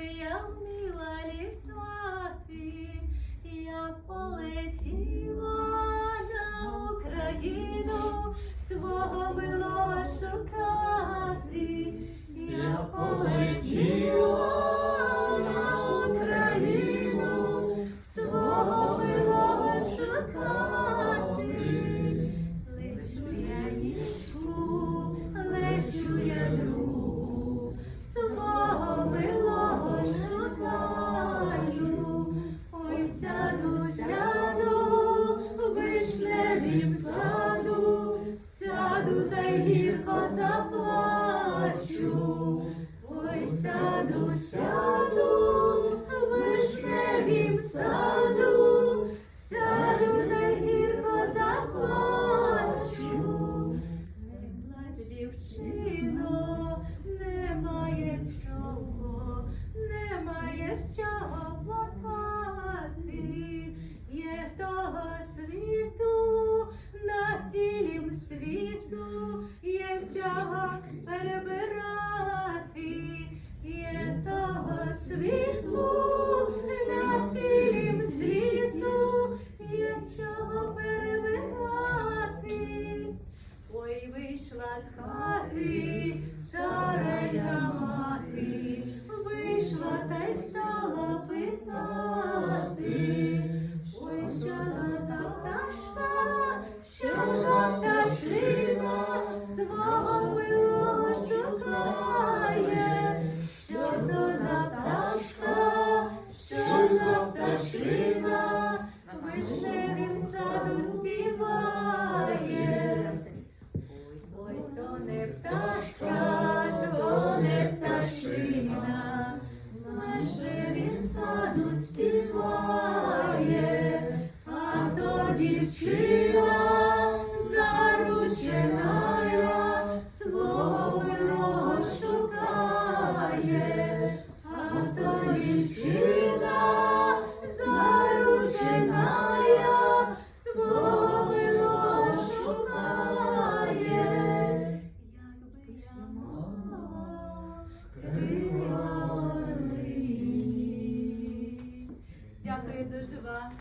Аби я вміла літати, я полетіла. Дівчино, немає чого, немає з чого плакати, є того світу, на цілім світу, є з чого перебирати. Krishna. Deus te vá.